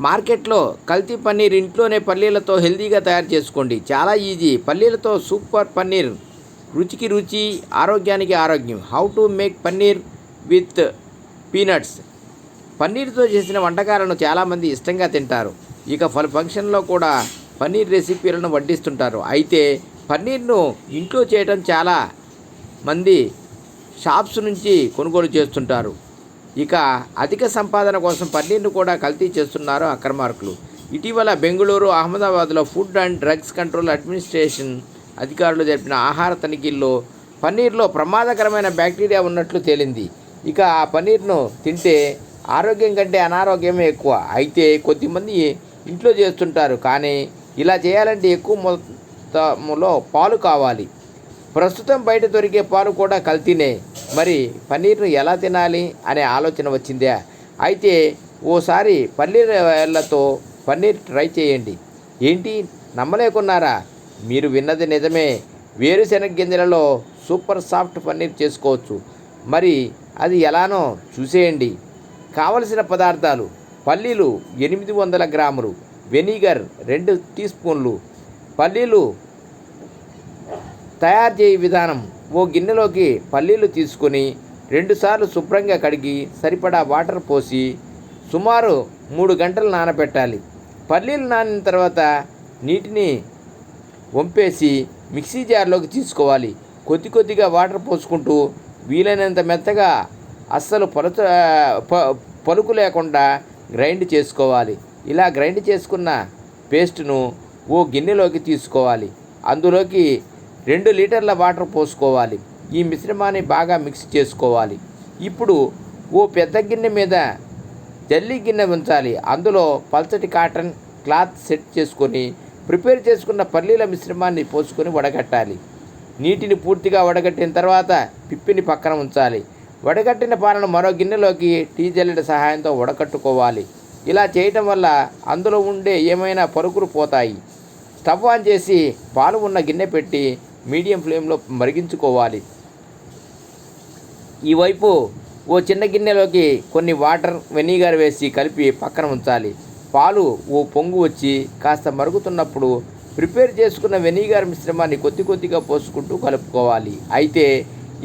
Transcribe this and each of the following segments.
మార్కెట్లో కల్తీ పన్నీర్ ఇంట్లోనే పల్లీలతో హెల్తీగా తయారు చేసుకోండి. చాలా ఈజీ. పల్లీలతో సూపర్ పన్నీర్. రుచికి రుచి ఆరోగ్యానికి ఆరోగ్యం. How to make paneer with peanuts పన్నీర్తో చేసిన వంటకాలను చాలామంది ఇష్టంగా తింటారు. ఇక పలు ఫంక్షన్లో కూడా పన్నీర్ రెసిపీలను వడ్డిస్తుంటారు. అయితే పన్నీర్ను ఇంట్లో చేయడం చాలా మంది షాప్స్ నుంచి కొనుగోలు చేస్తుంటారు. ఇక అధిక సంపాదన కోసం పన్నీర్ను కూడా కల్తీ చేస్తున్నారు అక్రమార్కులు. ఇటీవల బెంగళూరు అహ్మదాబాద్లో food and drugs control administration అధికారులు జరిపిన ఆహార తనిఖీల్లో పన్నీర్లో ప్రమాదకరమైన బ్యాక్టీరియా ఉన్నట్లు తేలింది. ఇక ఆ పన్నీర్ను తింటే ఆరోగ్యం కంటే అనారోగ్యమే ఎక్కువ. అయితే కొద్దిమంది ఇంట్లో చేస్తుంటారు కానీ ఇలా చేయాలంటే ఎక్కువ మొత్తంలో పాలు కావాలి. ప్రస్తుతం బయట దొరికే పాలు కూడా కల్తీనే. మరి పన్నీర్ను ఎలా తినాలి అనే ఆలోచన వచ్చిందా? అయితే ఓసారి పన్నీర్లతో పన్నీర్ ట్రై చేయండి. ఏంటి? నమ్మలేకున్నారా? మీరు విన్నది నిజమే. వేరుశెనగ గింజలలో సూపర్ సాఫ్ట్ పన్నీర్ చేసుకోవచ్చు. మరి అది ఎలానో చూసేయండి. కావలసిన పదార్థాలు పల్లీలు ఎనిమిది వందల గ్రాములు వెనిగర్ రెండు టీ స్పూన్లు. పల్లీలు తయారు చేయ విధానం ఓ గిన్నెలోకి పల్లీలు తీసుకొని రెండుసార్లు శుభ్రంగా కడిగి సరిపడా వాటర్ పోసి సుమారు మూడు గంటలు నానబెట్టాలి. పల్లీలు నానిన తర్వాత నీటిని వంపేసి మిక్సీ జార్లోకి తీసుకోవాలి. కొద్ది కొద్దిగా వాటర్ పోసుకుంటూ వీలైనంత మెత్తగా అస్సలు పలుచ ప- పలుకు లేకుండా గ్రైండ్ చేసుకోవాలి. ఇలా గ్రైండ్ చేసుకున్న పేస్ట్ను ఓ గిన్నెలోకి తీసుకోవాలి. అందులోకి రెండు లీటర్ల వాటర్ పోసుకోవాలి. ఈ మిశ్రమాన్ని బాగా మిక్స్ చేసుకోవాలి. ఇప్పుడు ఓ పెద్ద గిన్నె మీద జల్లి గిన్నె ఉంచాలి. అందులో పల్చటి కాటన్ క్లాత్ సెట్ చేసుకొని ప్రిపేర్ చేసుకున్న పల్లీల మిశ్రమాన్ని పోసుకొని వడగట్టాలి. నీటిని పూర్తిగా వడగట్టిన తర్వాత పిప్పిని పక్కన ఉంచాలి. వడగట్టిన పాలను మరో గిన్నెలోకి టీ జల్లెడ సహాయంతో వడకట్టుకోవాలి. ఇలా చేయటం వల్ల అందులో ఉండే ఏమైనా పరుకులు పోతాయి. స్టవ్ ఆన్ చేసి పాలు ఉన్న గిన్నె పెట్టి మీడియం ఫ్లేమ్లో మరిగించుకోవాలి. ఈ వైపు ఓ చిన్న గిన్నెలోకి కొన్ని వాటర్ వెనిగర్ వేసి కలిపి పక్కన ఉంచాలి. పాలు ఓ పొంగు వచ్చి కాస్త మరుగుతున్నప్పుడు ప్రిపేర్ చేసుకున్న వెనిగర్ మిశ్రమాన్ని కొద్ది కొద్దిగా పోసుకుంటూ కలుపుకోవాలి. అయితే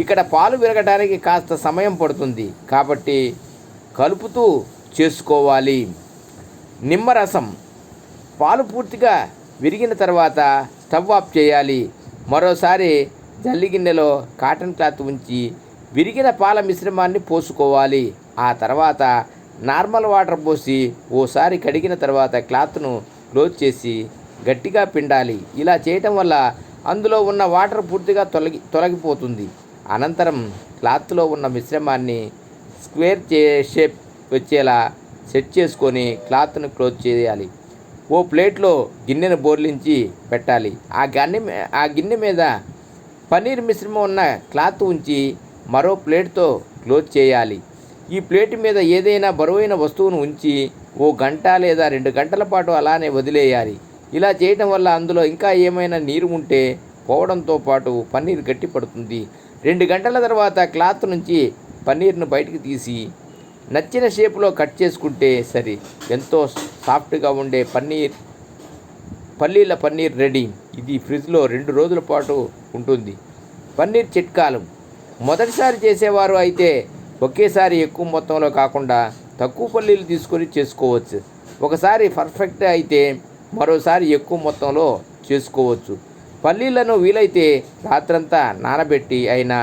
ఇక్కడ పాలు విరగడానికి కాస్త సమయం పడుతుంది. కాబట్టి కలుపుతూ చేసుకోవాలి. నిమ్మరసం పాలు పూర్తిగా విరిగిన తర్వాత స్టవ్ ఆఫ్ చేయాలి. మరోసారి జల్లి గిన్నెలో కాటన్ క్లాత్ ఉంచి విరిగిన పాల మిశ్రమాన్ని పోసుకోవాలి. ఆ తర్వాత నార్మల్ వాటర్ పోసి ఓసారి కడిగిన తర్వాత క్లాత్ను క్లోజ్ చేసి గట్టిగా పిండాలి. ఇలా చేయటం వల్ల అందులో ఉన్న వాటర్ పూర్తిగా తొలగి తొలగిపోతుంది. అనంతరం క్లాత్లో ఉన్న మిశ్రమాన్ని స్క్వేర్ చే షేప్ వచ్చేలా సెట్ చేసుకొని క్లాత్ను క్లోజ్ చేయాలి. ఓ ప్లేట్లో గిన్నెను బోర్లించి పెట్టాలి. ఆ గిన్నె ఆ గిన్నె మీద పన్నీర్ మిశ్రమం ఉన్న క్లాత్ ఉంచి మరో ప్లేట్తో క్లోజ్ చేయాలి. ఈ ప్లేట్ మీద ఏదైనా బరువైన వస్తువును ఉంచి ఓ గంట లేదా రెండు గంటల పాటు అలానే వదిలేయాలి. ఇలా చేయటం వల్ల అందులో ఇంకా ఏమైనా నీరు ఉంటే పోవడంతో పాటు పన్నీర్ గట్టి పడుతుంది. రెండు గంటల తర్వాత క్లాత్ నుంచి పన్నీర్ను బయటికి తీసి నచ్చిన షేపులో కట్ చేసుకుంటే సరి. ఎంతో సాఫ్ట్గా ఉండే పన్నీర్ పల్లీల పన్నీర్ రెడీ. ఇది ఫ్రిడ్జ్లో రెండు రోజుల పాటు ఉంటుంది. పన్నీర్ చిట్కాలు. మొదటిసారి చేసేవారు అయితే ఒకేసారి ఎక్కువ మొత్తంలో కాకుండా తక్కువ పల్లీలు తీసుకొని చేసుకోవచ్చు. ఒకసారి పర్ఫెక్ట్ అయితే మరోసారి ఎక్కువ మొత్తంలో చేసుకోవచ్చు. పల్లీలను వీలైతే రాత్రంతా నానబెట్టి అయినా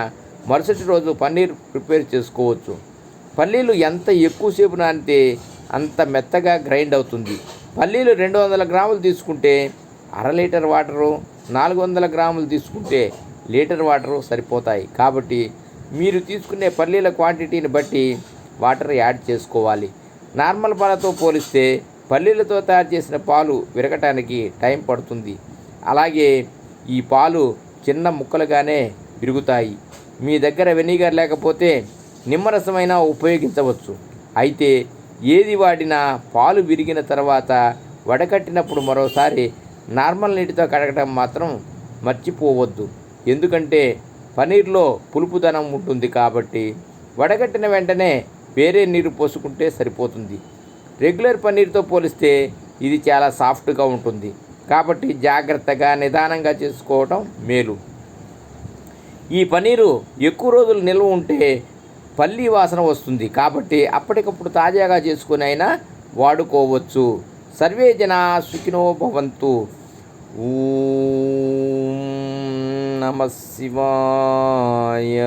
మరుసటి రోజు పన్నీర్ ప్రిపేర్ చేసుకోవచ్చు. పల్లీలు ఎంత ఎక్కువసేపు నానితే అంత మెత్తగా గ్రైండ్ అవుతుంది. పల్లీలు రెండు వందల గ్రాములు తీసుకుంటే అర లీటర్ వాటరు నాలుగు వందల గ్రాములు తీసుకుంటే లీటర్ వాటరు సరిపోతాయి. కాబట్టి మీరు తీసుకునే పల్లీల క్వాంటిటీని బట్టి వాటర్ యాడ్ చేసుకోవాలి. నార్మల్ పాలతో పోలిస్తే పల్లీలతో తయారు చేసిన పాలు విరగటానికి టైం పడుతుంది. అలాగే ఈ పాలు చిన్న ముక్కలుగానే విరుగుతాయి. మీ దగ్గర వెనిగర్ లేకపోతే నిమ్మరసమైనా ఉపయోగించవచ్చు. అయితే ఏది వాడినా పాలు విరిగిన తర్వాత వడకట్టినప్పుడు మరోసారి నార్మల్ నీటితో కడగడం మాత్రం మర్చిపోవద్దు. ఎందుకంటే పనీర్లో పులుపుదనం ఉంటుంది కాబట్టి వడగట్టిన వెంటనే వేరే నీరు పోసుకుంటే సరిపోతుంది. రెగ్యులర్ పన్నీర్తో పోలిస్తే ఇది చాలా సాఫ్ట్గా ఉంటుంది. కాబట్టి జాగ్రత్తగా నిదానంగా చేసుకోవటం మేలు. ఈ పనీరు ఎక్కువ రోజులు నిల్వ ఉంటే పల్లి వాసన వస్తుంది కాబట్టి అప్పటికప్పుడు తాజాగా చేసుకుని అయినా వాడుకోవచ్చు. సర్వే జన సుఖినో భవంతు. నమ శివాయ.